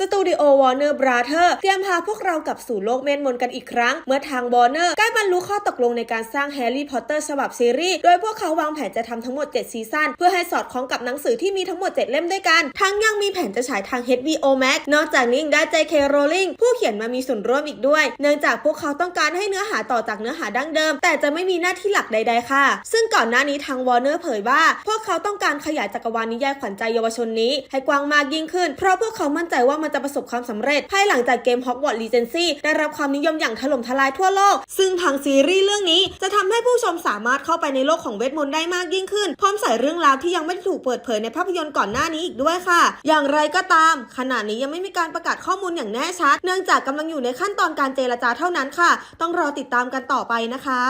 สตูดิโอวอร์เนอร์บราเธอร์เตรียมพาพวกเรากลับสู่โลกเมนมนกันอีกครั้ง เมื่อทางวอร์เนอร์ใกล้บรรลุข้อตกลงในการสร้างแฮร์รี่พอตเตอร์ฉบับซีรีส์ โดยพวกเขาวางแผนจะทำทั้งหมด 7 ซีซั่นเพื่อให้สอดคล้องกับหนังสือที่มีทั้งหมด 7 เล่มด้วยกัน ทั้งยังมีแผนจะฉายทาง HBO Max นอกจากนี้ยังได้ J.K. Rowling ผู้เขียนมามีส่วนร่วมอีกด้วย เนื่องจากพวกเขาต้องการให้เนื้อหาต่อจากเนื้อหาดั้งเดิม แต่จะไม่มีหน้าที่หลักใด ๆ ค่ะ ซึ่งก่อนหน้านี้ทางวอร์เนอร์เผยว่า พวกเขาต้องการขยายจักรวาลนิยายขวัญใจเยาวชนนี้ ให้กว้างมากยิ่งขึ้น เพราะพวกเขามั่นใจว่ามันจะประสบความสำเร็จ ภายหลังจากเกม Hogwarts Legacy ได้รับความนิยมอย่างถล่มทลายทั่วโลก ซึ่งทางซีรีส์เรื่องนี้จะทำให้ผู้ชมสามารถเข้าไปในโลกของเวทมนต์ได้มากยิ่งขึ้น พร้อมใส่เรื่องราวที่ยังไม่ถูกเปิดเผยในภาพยนตร์ก่อนหน้านี้อีกด้วยค่ะ อย่างไรก็ตาม ขณะนี้ยังไม่มีการประกาศข้อมูลอย่างแน่ชัด เนื่องจากกำลังอยู่ในขั้นตอนการเจรจาเท่านั้นค่ะ ต้องรอติดตามกันต่อไปนะคะ